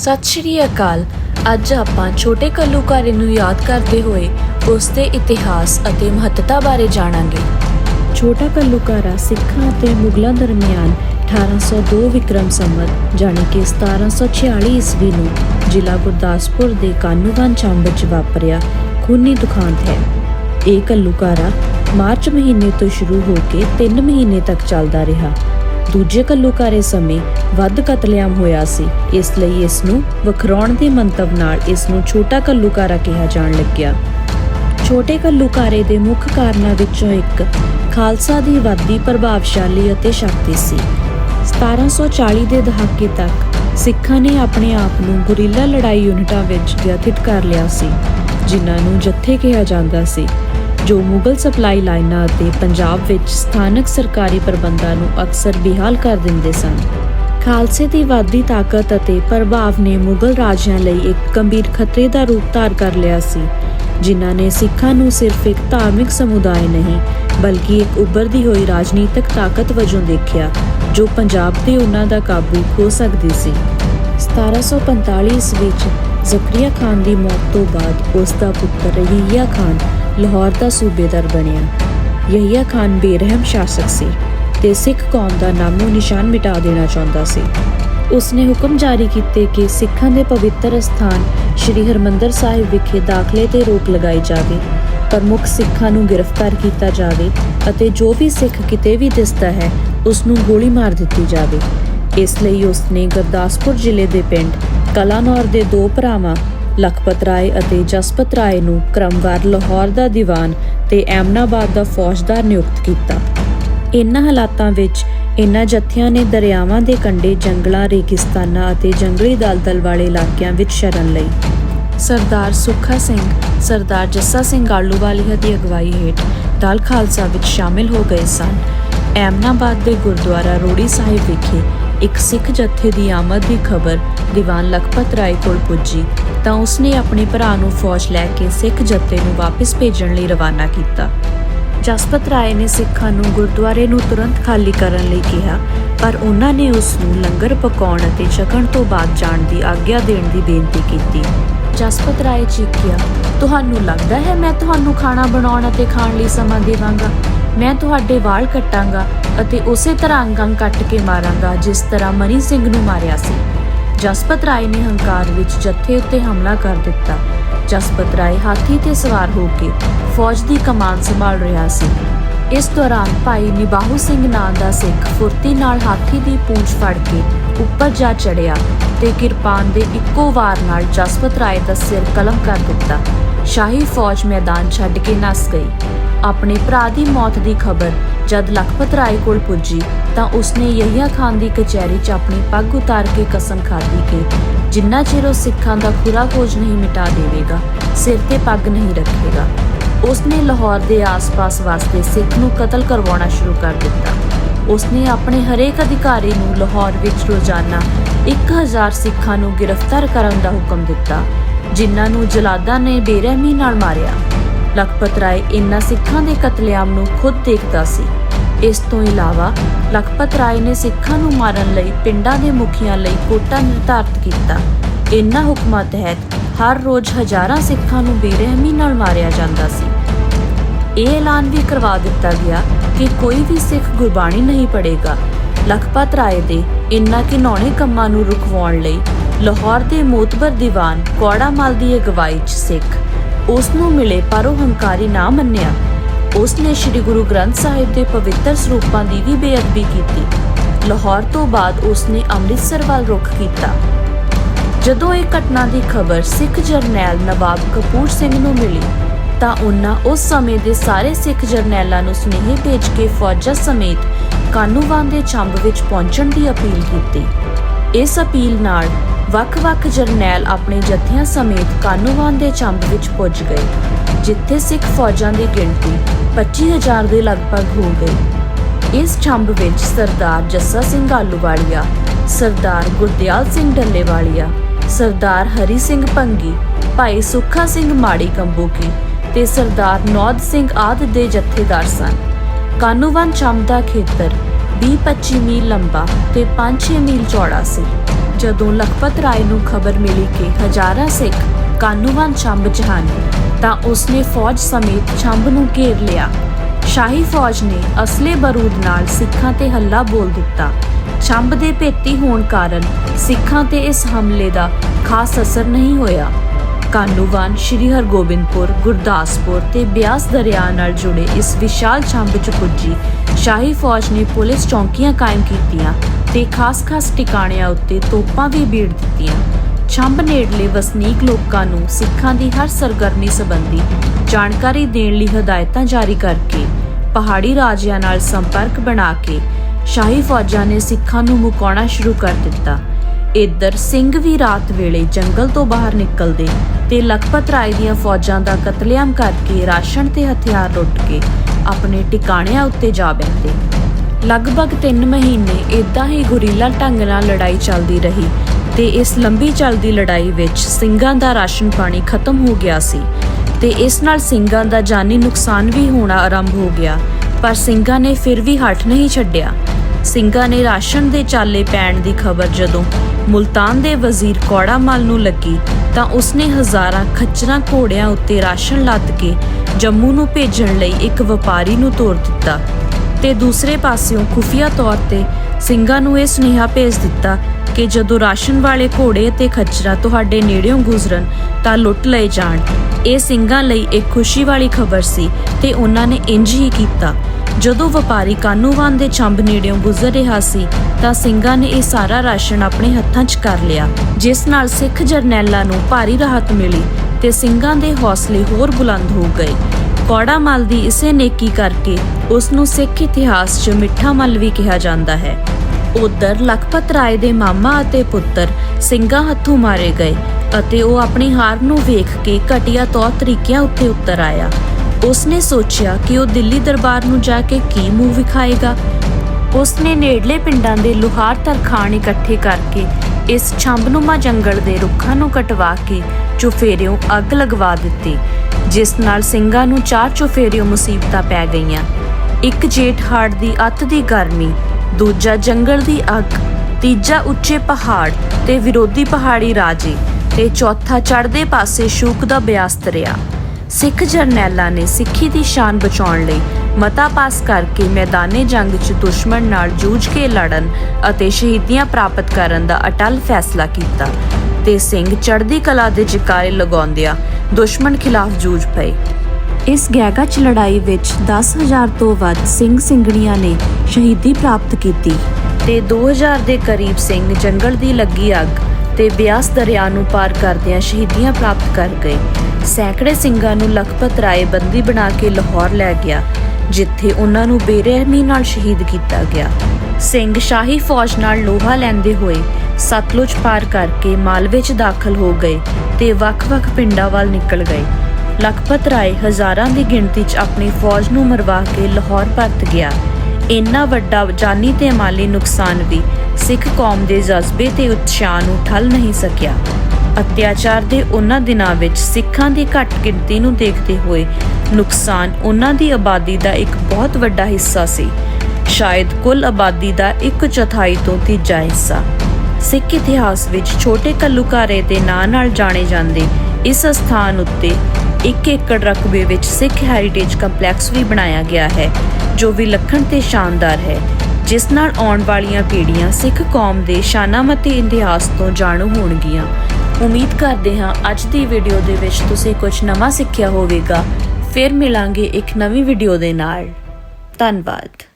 ਸਤਿ ਸ਼੍ਰੀ ਅਕਾਲ। ਅੱਜ ਆਪਾਂ ਛੋਟੇ ਕੱਲੂਕਾਰੇ ਨੂੰ ਯਾਦ ਕਰਦੇ ਹੋਏ ਉਸ ਦੇ ਇਤਿਹਾਸ ਅਤੇ ਮਹੱਤਤਾ ਬਾਰੇ ਜਾਣਾਂਗੇ। ਛੋਟਾ ਕੱਲੂਕਾਰਾ ਸਿੱਖਾਂ ਅਤੇ ਮੁਗਲਾਂ ਦਰਮਿਆਨ 1802 ਵਿਕਰਮ ਸੰਮਤ, ਜਾਣੀ ਕਿ 1746 ਈਸਵੀ ਨੂੰ ਜ਼ਿਲ੍ਹਾ ਗੁਰਦਾਸਪੁਰ ਦੇ ਕਾਨੂੰਵਾਨ ਚੰਬ ਵਿੱਚ ਵਾਪਰਿਆ ਖੂਨੀ ਦੁਖਾਂਤ ਹੈ। ਇਹ ਕੱਲੂਕਾਰਾ ਮਾਰਚ ਮਹੀਨੇ ਤੋਂ ਸ਼ੁਰੂ ਹੋ ਕੇ 3 ਮਹੀਨੇ ਤੱਕ ਚੱਲਦਾ ਰਿਹਾ। ਦੂਜੇ ਕੱਲੂਕਾਰੇ ਸਮੇਂ ਵੱਧ ਕਤਲੇਆਮ ਹੋਇਆ ਸੀ। ਇਸ ਲਈ ਇਸ ਨੂੰ ਵਖਰਾਉਣ ਦੇ ਮੰਤਵ ਨਾਲ ਇਸ ਨੂੰ ਛੋਟਾ ਕੱਲੂਕਾਰਾ ਕਿਹਾ ਜਾਣ ਲੱਗਿਆ। ਛੋਟੇ ਕੱਲੂਕਾਰੇ ਦੇ ਮੁੱਖ ਕਾਰਨਾਂ ਵਿੱਚੋਂ ਇੱਕ ਖਾਲਸਾ ਦੀ ਵਾਦੀ ਪ੍ਰਭਾਵਸ਼ਾਲੀ ਅਤੇ ਸ਼ਕਤੀ ਸੀ। 1740 ਦੇ ਦਹਾਕੇ ਤੱਕ ਸਿੱਖਾਂ ਨੇ ਆਪਣੇ ਆਪ ਨੂੰ ਗੁਰੀਲਾ ਲੜਾਈ ਯੂਨਿਟਾਂ ਵਿੱਚ ਵਿਅਥਿਤ ਕਰ ਲਿਆ ਸੀ, ਜਿਨ੍ਹਾਂ ਨੂੰ ਜੱਥੇ ਕਿਹਾ ਜਾਂਦਾ ਸੀ। ਜੋ ਮੁਗਲ ਸਪਲਾਈ ਲਾਈਨਾਂ ਅਤੇ ਪੰਜਾਬ ਵਿੱਚ ਸਥਾਨਕ ਸਰਕਾਰੀ ਪ੍ਰਬੰਧਾਂ ਨੂੰ ਅਕਸਰ ਬਿਹਾਲ ਕਰ ਦਿੰਦੇ ਸਨ। ਖਾਲਸੇ ਦੀ ਵਾਧੀ ਤਾਕਤ ਅਤੇ ਪ੍ਰਭਾਵ ਨੇ ਮੁਗਲ ਰਾਜਿਆਂ ਲਈ ਇੱਕ ਗੰਭੀਰ ਖਤਰੇ ਦਾ ਰੂਪ ਧਾਰ ਕਰ ਲਿਆ ਸੀ, ਜਿਨ੍ਹਾਂ ਨੇ ਸਿੱਖਾਂ ਨੂੰ ਸਿਰਫ ਇੱਕ ਧਾਰਮਿਕ ਸਮੁਦਾਇ ਨਹੀਂ, ਬਲਕਿ ਇੱਕ ਉੱਭਰਦੀ ਹੋਈ ਰਾਜਨੀਤਿਕ ਤਾਕਤ ਵਜੋਂ ਦੇਖਿਆ, ਜੋ ਪੰਜਾਬ ਤੇ ਉਹਨਾਂ ਦਾ ਕਾਬੂ ਹੋ ਸਕਦੀ ਸੀ। 1745 ਈਸਵੀ ਵਿੱਚ ਜ਼ਕਰੀਆ ਖਾਨ ਦੀ ਮੌਤ ਤੋਂ ਬਾਅਦ ਉਸ ਦਾ ਪੁੱਤਰ ਰਹੀਆ ਖਾਨ ਲਾਹੌਰ ਦਾ ਸੂਬੇਦਾਰ ਬਣਿਆ। ਯਹੀਆ ਖਾਨ ਬੇਰਹਿਮ ਸ਼ਾਸਕ ਸੀ ਤੇ ਸਿੱਖ ਕੌਮ ਦਾ ਨਾਮੋ ਨਿਸ਼ਾਨ ਮਿਟਾ ਦੇਣਾ ਚਾਹੁੰਦਾ ਸੀ। ਉਸਨੇ ਹੁਕਮ ਜਾਰੀ ਕੀਤੇ ਕਿ ਸਿੱਖਾਂ ਦੇ ਪਵਿੱਤਰ ਸਥਾਨ ਸ੍ਰੀ ਹਰਮੰਦਰ ਸਾਹਿਬ ਵਿਖੇ ਦਾਖਲੇ ਤੇ ਰੋਕ ਲਗਾਈ ਜਾਵੇ, ਪ੍ਰਮੁੱਖ ਸਿੱਖਾਂ ਨੂੰ ਗ੍ਰਿਫਤਾਰ ਕੀਤਾ ਜਾਵੇ ਅਤੇ ਜੋ ਵੀ ਸਿੱਖ ਕਿਤੇ ਵੀ ਦਿਸਦਾ ਹੈ ਉਸ ਨੂੰ ਗੋਲੀ ਮਾਰ ਦਿੱਤੀ ਜਾਵੇ। ਇਸ ਲਈ ਉਸਨੇ ਗੁਰਦਾਸਪੁਰ ਜ਼ਿਲ੍ਹੇ ਦੇ ਪਿੰਡ ਕਲਾਨੌਰ ਦੇ ਦੋ ਭਰਾਵਾਂ ਲਖਪਤ ਰਾਏ ਅਤੇ ਜਸਪਤ ਰਾਏ ਨੂੰ ਕ੍ਰਮਵਾਰ ਲਾਹੌਰ ਦਾ ਦੀਵਾਨ ਤੇ ਐਮਨਾਬਾਦ ਦਾ ਫੌਜਦਾਰ ਨਿਯੁਕਤ ਕੀਤਾ। ਇਨ੍ਹਾਂ ਹਾਲਾਤਾਂ ਵਿੱਚ ਇਨ੍ਹਾਂ ਜਥਿਆਂ ਨੇ ਦਰਿਆਵਾਂ ਦੇ ਕੰਢੇ ਜੰਗਲਾਂ, ਰੇਗਿਸਤਾਨਾਂ ਅਤੇ ਜੰਗਲੀ ਦਲਦਲ ਵਾਲੇ ਇਲਾਕਿਆਂ ਵਿੱਚ ਸ਼ਰਨ ਲਈ। ਸਰਦਾਰ ਸੁੱਖਾ ਸਿੰਘ, ਸਰਦਾਰ ਜੱਸਾ ਸਿੰਘ ਆਲੂਵਾਲੀਆ ਦੀ ਅਗਵਾਈ ਹੇਠ ਦਲ ਖਾਲਸਾ ਵਿੱਚ ਸ਼ਾਮਿਲ ਹੋ ਗਏ ਸਨ। ਐਮਨਾਬਾਦ ਦੇ ਗੁਰਦੁਆਰਾ ਰੋੜੀ ਸਾਹਿਬ ਵਿਖੇ ਇੱਕ ਸਿੱਖ ਜਥੇ ਦੀ ਆਮਦ ਦੀ ਖਬਰ ਦੀਵਾਨ ਲਖਪਤ ਰਾਏ ਕੋਲ ਪੁੱਜੀ, ਤਾਂ ਉਸਨੇ ਆਪਣੇ ਭਰਾ ਨੂੰ ਫੌਜ ਲੈ ਕੇ ਸਿੱਖ ਜਥੇ ਨੂੰ ਵਾਪਸ ਭੇਜਣ ਲਈ ਰਵਾਨਾ ਕੀਤਾ। ਜਸਪਤ ਰਾਏ ਨੇ ਸਿੱਖਾਂ ਨੂੰ ਗੁਰਦੁਆਰੇ ਨੂੰ ਤੁਰੰਤ ਖਾਲੀ ਕਰਨ ਲਈ ਕਿਹਾ, ਪਰ ਉਹਨਾਂ ਨੇ ਉਸ ਨੂੰ ਲੰਗਰ ਪਕਾਉਣ ਅਤੇ ਛਕਣ ਤੋਂ ਬਾਅਦ ਜਾਣ ਦੀ ਆਗਿਆ ਦੇਣ ਦੀ ਬੇਨਤੀ ਕੀਤੀ। ਜਸਪਤ ਰਾਏ ਚੀਕਿਆ ਤੁਹਾਨੂੰ ਲੱਗਦਾ ਹੈ ਮੈਂ ਤੁਹਾਨੂੰ ਖਾਣਾ ਬਣਾਉਣ ਅਤੇ ਖਾਣ ਲਈ ਸਮਾਂ ਦੇਵਾਂਗਾ? ਮੈਂ ਤੁਹਾਡੇ ਵਾਲ ਕੱਟਾਂਗਾ ਅਤੇ ਉਸੇ ਤਰ੍ਹਾਂ ਅੰਗਾਂ ਕੱਟ ਕੇ ਮਾਰਾਂਗਾ, ਜਿਸ ਤਰ੍ਹਾਂ ਮਨੀ ਸਿੰਘ ਨੂੰ ਮਾਰਿਆ ਸੀ। ਜਸਪਤ ਰਾਏ ਨੇ ਹੰਕਾਰ ਵਿੱਚ ਜੱਥੇ ਉੱਤੇ ਹਮਲਾ ਕਰ ਦਿੱਤਾ। ਜਸਪਤ ਰਾਏ ਹਾਥੀ ਤੇ ਸਵਾਰ ਹੋ ਕੇ ਫੌਜ ਦੀ ਕਮਾਨ ਸੰਭਾਲ ਰਿਹਾ ਸੀ। ਇਸ ਦੌਰਾਨ ਭਾਈ ਨਿਬਾਹੂ ਸਿੰਘ ਨਾਂ ਦਾ ਸਿੱਖ ਫੁਰਤੀ ਨਾਲ ਹਾਥੀ ਦੀ ਪੂੰਛ ਫੜ ਕੇ ਉੱਪਰ ਜਾ ਚੜਿਆ ਤੇ ਕਿਰਪਾਨ ਦੇ ਇੱਕੋ ਵਾਰ ਨਾਲ ਜਸਪਤ ਰਾਏ ਦਾ ਸਿਰ ਕਲਮ ਕਰ ਦਿੱਤਾ। ਸ਼ਾਹੀ ਫੌਜ ਮੈਦਾਨ ਛੱਡ ਕੇ ਨਸ ਗਈ। ਆਪਣੇ ਭਰਾ ਦੀ ਮੌਤ ਦੀ ਖਬਰ ਜਦ ਲਖਪਤ ਰਾਏ ਕੋਲ ਪੁੱਜੀ ਤਾਂ ਉਸਨੇ ਯਹੀਆ ਖਾਨ ਦੀ ਕਚਹਿਰੀ 'ਚ ਆਪਣੀ ਪੱਗ ਉਤਾਰ ਕੇ ਕਸਮ ਖਾਧੀ ਕਿ ਜਿੰਨਾ ਚਿਰ ਉਹ ਸਿੱਖਾਂ ਦਾ ਖੁਰਾ ਖੋਜ ਨਹੀਂ ਮਿਟਾ ਦੇਵੇਗਾ, ਸਿਰ ਤੇ ਪੱਗ ਨਹੀਂ ਰੱਖੇਗਾ। ਉਸਨੇ ਲਾਹੌਰ ਦੇ ਆਸ-ਪਾਸ ਵਸਦੇ ਸਿੱਖ ਨੂੰ ਕਤਲ ਕਰਵਾਉਣਾ ਸ਼ੁਰੂ ਕਰ ਦਿੱਤਾ। ਉਸਨੇ ਆਪਣੇ ਹਰੇਕ ਅਧਿਕਾਰੀ ਨੂੰ ਲਾਹੌਰ ਵਿੱਚ ਰੋਜ਼ਾਨਾ 1000 ਸਿੱਖਾਂ ਨੂੰ ਗ੍ਰਿਫਤਾਰ ਕਰਨ ਦਾ ਹੁਕਮ ਦਿੱਤਾ, ਜਿਨ੍ਹਾਂ ਨੂੰ ਜਲਾਦਾਂ ਨੇ ਬੇਰਹਿਮੀ ਨਾਲ ਮਾਰਿਆ। ਲਖਪਤ ਰਾਏ ਇਨ੍ਹਾਂ ਸਿੱਖਾਂ ਦੇ ਕਤਲੇਆਮ ਨੂੰ ਖੁਦ ਦੇਖਦਾ ਸੀ। ਇਸ ਤੋਂ ਇਲਾਵਾ ਲਖਪਤ ਰਾਏ ਨੇ ਸਿੱਖਾਂ ਨੂੰ ਮਾਰਨ ਲਈ ਪਿੰਡਾਂ ਦੇ ਮੁਖੀਆਂ ਲਈ ਕੋਟਾ ਨਿਰਧਾਰਤ ਕੀਤਾ। ਇਨ੍ਹਾਂ ਹੁਕਮਾਂ ਤਹਿਤ ਹਰ ਰੋਜ਼ ਹਜ਼ਾਰਾਂ ਸਿੱਖਾਂ ਨੂੰ ਬੇਰਹਿਮੀ ਨਾਲ ਮਾਰਿਆ ਜਾਂਦਾ ਸੀ। ਇਹ ਐਲਾਨ ਵੀ ਕਰਵਾ ਦਿੱਤਾ ਗਿਆ ਕਿ ਕੋਈ ਵੀ ਸਿੱਖ ਗੁਰਬਾਣੀ ਨਹੀਂ ਪੜ੍ਹੇਗਾ। ਲਖਪਤ ਰਾਏ ਦੇ ਇਨ੍ਹਾਂ ਘਿਨੌਣੇ ਕੰਮਾਂ ਨੂੰ ਰੁਕਵਾਉਣ ਲਈ ਲਾਹੌਰ ਦੇ ਮੋਤਬਰ ਦੀਵਾਨ ਕੌੜਾਮਲ ਦੀ ਅਗਵਾਈ 'ਚ ਸਿੱਖ। ਉਸ ਨੂੰ ਮਿਲੇ ਪਰ ਉਹ ਹੰਕਾਰੀ ਨਾ ਮੰਨਿਆ। ਉਸ ਨੇ ਸ੍ਰੀ ਗੁਰੂ ਗ੍ਰੰਥ ਸਾਹਿਬ ਦੇ ਪਵਿੱਤਰ ਸਰੂਪਾਂ ਦੀ ਵੀ ਬੇਅਦਬੀ ਕੀਤੀ। ਲਾਹੌਰ ਤੋਂ ਬਾਅਦ ਉਸ ਨੇ ਅੰਮ੍ਰਿਤਸਰ ਵੱਲ ਰੁਖ ਕੀਤਾ। ਜਦੋਂ ਇਹ ਘਟਨਾ ਦੀ ਖਬਰ ਸਿੱਖ ਜਰਨੈਲ ਨਵਾਬ ਕਪੂਰ ਸਿੰਘ ਨੂੰ ਮਿਲੀ, ਤਾਂ ਉਹਨਾਂ ਉਸ ਸਮੇਂ ਦੇ ਸਾਰੇ ਸਿੱਖ ਜਰਨੈਲਾਂ ਨੂੰ ਸੁਨੇਹੇ ਭੇਜ ਕੇ ਫੌਜਾਂ ਸਮੇਤ ਕਾਨੂੰਵਾਨ ਦੇ ਚੰਬ ਵਿੱਚ ਪਹੁੰਚਣ ਦੀ ਅਪੀਲ ਕੀਤੀ। ਇਸ ਅਪੀਲ ਨਾਲ ਵੱਖ-ਵੱਖ ਜਰਨੈਲ ਆਪਣੇ ਜਥਿਆਂ ਸਮੇਤ ਕਾਨੂੰਵਾਨ ਦੇ ਚੰਬ ਵਿੱਚ ਪੁੱਜ ਗਏ, ਜਿੱਥੇ ਸਿੱਖ ਫੌਜਾਂ ਦੀ ਗਿਣਤੀ 25000 ਦੇ ਲਗਭਗ ਹੋ ਗਏ। ਇਸ ਚੰਬ ਵਿੱਚ ਸਰਦਾਰ ਜੱਸਾ ਸਿੰਘ ਆਲੂਵਾਲੀਆ, ਸਰਦਾਰ ਗੁਰਦਿਆਲ ਸਿੰਘ ਡੱਲੇਵਾਲੀਆ, ਸਰਦਾਰ ਹਰੀ ਸਿੰਘ ਪੰਗੀ ਭਾਈ ਸੁੱਖਾ ਸਿੰਘ ਮਾੜੀ ਕੰਬੋਕੀ ਤੇ ਸਰਦਾਰ ਨੌਦ ਸਿੰਘ ਆਦਿ ਦੇ ਜਥੇਦਾਰ ਸਨ। ਕਾਨੂੰਵਾਨ ਚੰਬ ਦਾ ਖੇਤਰ 20-25 ਮੀਲ ਲੰਬਾ ਤੇ 5-6 ਮੀਲ ਚੌੜਾ ਸੀ। ਜਦੋਂ ਲਖਪਤ ਰਾਏ ਨੂੰ ਖਬਰ ਮਿਲੀ ਕਿ ਹਜ਼ਾਰਾਂ ਸਿੱਖ ਕਾਨੂੰਵਾਨ ਛੰਬ 'ਚ ਹਨ ਤਾਂ ਉਸਨੇ ਫੌਜ ਸਮੇਤ ਛੰਭ ਨੂੰ ਘੇਰ ਲਿਆ। ਸ਼ਾਹੀ ਫੌਜ ਨੇ ਅਸਲੇ ਬਰੂਦ ਨਾਲ ਸਿੱਖਾਂ ਤੇ ਹੱਲਾ ਬੋਲ ਦਿੱਤਾ। ਛੰਬ ਦੇ ਭੇਤੀ ਹੋਣ ਕਾਰਨ ਸਿੱਖਾਂ ਤੇ ਇਸ ਹਮਲੇ ਦਾ ਖਾਸ ਅਸਰ ਨਹੀਂ ਹੋਇਆ। ਕਾਨੂੰਵਾਨ ਸ਼੍ਰੀ ਹਰਗੋਬਿੰਦਪੁਰ, ਗੁਰਦਾਸਪੁਰ ਤੇ ਬਿਆਸ ਦਰਿਆ ਨਾਲ ਜੁੜੇ ਇਸ ਵਿਸ਼ਾਲ ਛੰਬ 'ਚ ਪੁੱਜੀ। ਸ਼ਾਹੀ ਫੌਜ ਨੇ ਪੁਲਿਸ ਚੌਂਕੀਆਂ ਕਾਇਮ ਕੀਤੀਆਂ ਤੇ ਖਾਸ-ਖਾਸ ਟਿਕਾਣਿਆਂ ਉੱਤੇ ਤੋਪਾਂ ਵੀ ਬੀੜ ਦਿੱਤੀਆਂ। ਛੰਭ ਨੇੜਲੇ ਵਸਨੀਕ ਲੋਕਾਂ ਨੂੰ ਸਿੱਖਾਂ ਦੀ ਹਰ ਸਰਗਰਮੀ ਸੰਬੰਧੀ ਜਾਣਕਾਰੀ ਦੇਣ ਲਈ ਹਦਾਇਤਾਂ ਜਾਰੀ ਕਰਕੇ ਪਹਾੜੀ ਰਾਜਿਆਂ ਨਾਲ ਸੰਪਰਕ ਬਣਾ ਕੇ ਸ਼ਾਹੀ ਫੌਜਾਂ ਨੇ ਸਿੱਖਾਂ ਨੂੰ ਮੁਕਾਉਣਾ ਸ਼ੁਰੂ ਕਰ ਦਿੱਤਾ। ਇੱਧਰ ਸਿੰਘ ਵੀ ਰਾਤ ਵੇਲੇ ਜੰਗਲ ਤੋਂ ਬਾਹਰ ਨਿਕਲਦੇ ਤੇ ਲਖਪਤ ਰਾਏ ਦੀਆਂ ਫੌਜਾਂ ਦਾ ਕਤਲੇਆਮ ਕਰਕੇ ਰਾਸ਼ਨ ਤੇ ਹਥਿਆਰ ਲੁੱਟ ਕੇ ਆਪਣੇ ਟਿਕਾਣਿਆਂ ਉੱਤੇ ਜਾ ਬੈਠਦੇ ਲਗਭਗ 3 ਮਹੀਨੇ ਇਦਾਂ ਹੀ ਗੁਰੀਲਾ ਢੰਗ ਨਾਲ ਲੜਾਈ ਚੱਲਦੀ ਰਹੀ ਤੇ ਇਸ ਲੰਬੀ ਚੱਲਦੀ ਲੜਾਈ ਵਿੱਚ ਸਿੰਘਾਂ ਦਾ ਰਾਸ਼ਨ ਪਾਣੀ ਖਤਮ ਹੋ ਗਿਆ ਸੀ ਤੇ ਇਸ ਨਾਲ ਸਿੰਘਾਂ ਦਾ ਜਾਨੀ ਨੁਕਸਾਨ ਵੀ ਹੋਣਾ ਆਰੰਭ ਹੋ ਗਿਆ, ਪਰ ਸਿੰਘਾਂ ਨੇ ਫਿਰ ਵੀ ਹੱਠ ਨਹੀਂ ਛੱਡਿਆ। ਸਿੰਘਾਂ ਨੇ ਰਾਸ਼ਨ ਦੇ ਚਾਲੇ ਪੈਣ ਦੀ ਖਬਰ ਜਦੋਂ ਮੁਲਤਾਨ ਦੇ ਵਜ਼ੀਰ ਕੌੜਾ ਮਲ ਨੂੰ ਲੱਗੀ, ਤਾਂ ਉਸਨੇ ਹਜ਼ਾਰਾਂ ਖੱਚਰਾਂ ਘੋੜਿਆਂ ਉੱਤੇ ਰਾਸ਼ਨ ਲੱਦ ਕੇ ਜੰਮੂ ਨੂੰ ਭੇਜਣ ਲਈ ਇੱਕ ਵਪਾਰੀ ਨੂੰ ਤੋਰ ਦਿੱਤਾ ਤੇ ਦੂਸਰੇ ਪਾਸਿਓਂ ਖੁਫੀਆ ਤੌਰ ਤੇ ਸਿੰਘਾਂ ਨੂੰ ਇਹ ਸੁਨੇਹਾ ਭੇਜ ਦਿੱਤਾ ਕਿ ਜਦੋਂ ਰਾਸ਼ਨ ਵਾਲੇ ਘੋੜੇ ਅਤੇ ਖੱਚਰਾਂ ਤੁਹਾਡੇ ਨੇੜਿਓਂ ਗੁਜ਼ਰਨ ਤਾਂ ਲੁੱਟ ਲਏ ਜਾਣ। ਇਹ ਸਿੰਘਾਂ ਲਈ ਇੱਕ ਖੁਸ਼ੀ ਵਾਲੀ ਖਬਰ ਸੀ ਤੇ ਉਹਨਾਂ ਨੇ ਇੰਜ ਹੀ ਕੀਤਾ। ਜਦੋਂ ਵਪਾਰੀ ਕਾਨੂੰਵਾਨ ਦੇ ਛੰਬ ਨੇੜਿਓਂ ਗੁਜ਼ਰ ਰਿਹਾ ਸੀ ਤਾਂ ਸਿੰਘਾਂ ਨੇ ਇਹ ਸਾਰਾ ਰਾਸ਼ਨ ਆਪਣੇ ਹੱਥਾਂ 'ਚ ਕਰ ਲਿਆ, ਜਿਸ ਨਾਲ ਸਿੱਖ ਜਰਨੈਲਾਂ ਨੂੰ ਭਾਰੀ ਰਾਹਤ ਮਿਲੀ ਤੇ ਸਿੰਘਾਂ ਦੇ ਹੌਸਲੇ ਹੋਰ ਬੁਲੰਦ ਹੋ ਗਏ। ਕੌੜਾ ਮੱਲ ਦੀ ਇਸੇ ਨੇਕੀ ਕਰਕੇ ਉਸ ਨੂੰ ਸਿੱਖ ਇਤਿਹਾਸ 'ਚ ਮਿੱਠਾ ਮੱਲ ਵੀ ਕਿਹਾ ਜਾਂਦਾ ਹੈ। ਉਧਰ ਲਖਪਤ ਰਾਏ ਦੇ ਮਾਮਾ ਅਤੇ ਪੁੱਤਰ ਸਿੰਘਾਂ ਹੱਥੋਂ ਮਾਰੇ ਗਏ ਅਤੇ ਉਹ ਆਪਣੀ ਹਾਰ ਨੂੰ ਵੇਖ ਕੇ ਘਟੀਆ ਤੌਰ ਤਰੀਕਿਆਂ ਉੱਤੇ ਉਤਰ ਆਇਆ। ਉਸਨੇ ਸੋਚਿਆ ਕਿ ਉਹ ਦਿੱਲੀ ਦਰਬਾਰ ਨੂੰ ਜਾ ਕੇ ਕੀ ਮੂੰਹ ਵਿਖਾਏਗਾ। ਉਸਨੇ ਨੇੜਲੇ ਪਿੰਡਾਂ ਦੇ ਲੁਹਾਰ ਤਰਖਾਣ ਇਕੱਠੇ ਕਰਕੇ ਇਸ ਛੰਬਨੁਮਾ ਜੰਗਲ ਦੇ ਰੁੱਖਾਂ ਨੂੰ ਕਟਵਾ ਕੇ ਚੁਫੇਰਿਓਂ ਅੱਗ ਲਗਵਾ ਦਿੱਤੀ, ਜਿਸ ਨਾਲ ਸਿੰਘਾਂ ਨੂੰ ਚਾਰ ਚੁਫੇਰਿਓਂ ਮੁਸੀਬਤਾਂ ਪੈ ਗਈਆਂ। ਇੱਕ ਜੇਠ ਹਾੜ ਦੀ ਅੱਤ ਦੀ ਗਰਮੀ ਦੂਜਾ ਜੰਗਲ ਦੀ ਅੱਗ, ਤੀਜਾ ਉੱਚੇ ਪਹਾੜ ਤੇ ਵਿਰੋਧੀ ਪਹਾੜੀ ਰਾਜੇ ਤੇ ਚੌਥਾ ਚੜ੍ਹਦੇ ਪਾਸੇ ਸ਼ੂਕ ਦਾ ਬਿਆਸ ਦਰਿਆ ਸਿੱਖ ਜਰਨੈਲਾਂ ਨੇ ਸਿੱਖੀ ਦੀ ਸ਼ਾਨ ਬਚਾਉਣ ਲਈ ਮਤਾ ਪਾਸ ਕਰਕੇ ਮੈਦਾਨੇ ਜੰਗ 'ਚ ਦੁਸ਼ਮਣ ਨਾਲ ਜੂਝ ਕੇ ਲੜਨ ਅਤੇ ਸ਼ਹੀਦੀਆਂ ਪ੍ਰਾਪਤ ਕਰਨ ਦਾ ਅਟਲ ਫੈਸਲਾ ਕੀਤਾ ਤੇ ਸਿੰਘ ਚੜ੍ਹਦੀ ਕਲਾ ਦੇ ਜਕਾਰੇ ਲਗਾਉਂਦਿਆਂ ਦੁਸ਼ਮਣ ਖਿਲਾਫ ਜੂਝ ਪਏ। ਇਸ ਗੈਗਚ ਲੜਾਈ ਵਿੱਚ 10000 ਤੋਂ ਵੱਧ ਸਿੰਘ ਸਿੰਘਣੀਆਂ ਨੇ ਸ਼ਹੀਦੀ ਪ੍ਰਾਪਤ ਕੀਤੀ ਤੇ 2000 ਦੇ ਕਰੀਬ ਸਿੰਘ ਜੰਗਲ ਦੀ ਲੱਗੀ ਅੱਗ ਤੇ ਬਿਆਸ ਦਰਿਆ ਨੂੰ ਪਾਰ ਕਰਦਿਆਂ ਸ਼ਹੀਦੀਆਂ ਪ੍ਰਾਪਤ ਕਰ ਗਏ। ਸੈਂਕੜੇ ਸਿੰਘਾਂ ਨੂੰ ਲਖਪਤ ਰਾਏ ਬੰਦੀ ਬਣਾ ਕੇ ਲਾਹੌਰ ਲੈ ਗਿਆ, ਜਿੱਥੇ ਉਹਨਾਂ ਨੂੰ ਬੇਰਹਿਮੀ ਨਾਲ ਸ਼ਹੀਦ ਕੀਤਾ ਗਿਆ। ਸਿੰਘ ਸ਼ਾਹੀ ਫੌਜ ਨਾਲ ਲੋਹਾ ਲੈਂਦੇ ਹੋਏ ਸਤਲੁਜ ਪਾਰ ਕਰਕੇ ਮਾਲਵੇ 'ਚ ਦਾਖਲ ਹੋ ਗਏ ਤੇ ਵੱਖ-ਵੱਖ ਪਿੰਡਾਂ ਵੱਲ ਨਿਕਲ ਗਏ। ਲਖਪਤ ਰਾਏ ਹਜ਼ਾਰਾਂ ਦੀ ਗਿਣਤੀ 'ਚ ਆਪਣੀ ਫੌਜ ਨੂੰ ਮਰਵਾ ਕੇ ਲਾਹੌਰ ਪਰਤ ਗਿਆ। ਇੰਨਾ ਵੱਡਾ ਜਾਨੀ ਤੇ ਮਾਲੀ ਨੁਕਸਾਨ ਵੀ ਸਿੱਖ ਕੌਮ ਦੇ ਜਜ਼ਬੇ ਤੇ ਉਤਸ਼ਾਹ ਨੂੰ ਠੱਲ ਨਹੀਂ ਸਕਿਆ। ਅਤਿਆਚਾਰ ਦੇ ਉਹਨਾਂ ਦਿਨਾਂ ਵਿੱਚ ਸਿੱਖਾਂ ਦੀ ਘੱਟ ਗਿਣਤੀ ਨੂੰ ਦੇਖਦੇ ਹੋਏ ਨੁਕਸਾਨ ਉਹਨਾਂ ਦੀ ਆਬਾਦੀ ਦਾ ਇੱਕ ਬਹੁਤ ਵੱਡਾ ਹਿੱਸਾ ਸੀ। ਸ਼ਾਇਦ ਕੁੱਲ ਆਬਾਦੀ ਦਾ ਇੱਕ ਚੌਥਾਈ ਤੋਂ ਤੀਜਾ ਹਿੱਸਾ। ਸਿੱਖ ਇਤਿਹਾਸ ਵਿੱਚ ਛੋਟੇ ਕੱਲੂਕਾਰੇ ਦੇ ਨਾਂ ਨਾਲ ਜਾਣੇ ਜਾਂਦੇ ਇਸ ਸਥਾਨ ਉੱਤੇ ਇੱਕ ਏਕੜ ਰਕਬੇ ਵਿੱਚ ਸਿੱਖ ਹੈਰੀਟੇਜ ਕੰਪਲੈਕਸ ਵੀ ਬਣਾਇਆ ਗਿਆ ਹੈ, ਜੋ ਵਿਲੱਖਣ ਤੇ ਸ਼ਾਨਦਾਰ ਹੈ, ਜਿਸ ਨਾਲ ਆਉਣ ਵਾਲੀਆਂ ਪੀੜ੍ਹੀਆਂ ਸਿੱਖ ਕੌਮ ਦੇ ਸ਼ਾਨਾਮਤੀ ਇਤਿਹਾਸ ਤੋਂ ਜਾਣੂ ਹੋਣਗੀਆਂ। ਉਮੀਦ ਕਰਦੇ ਹਾਂ ਅੱਜ ਦੀ ਵੀਡੀਓ ਦੇ ਵਿੱਚ ਤੁਸੀਂ ਕੁਝ ਨਵਾਂ ਸਿੱਖਿਆ ਹੋਵੇਗਾ। ਫਿਰ ਮਿਲਾਂਗੇ ਇੱਕ ਨਵੀਂ ਵੀਡੀਓ ਦੇ ਨਾਲ। ਧੰਨਵਾਦ।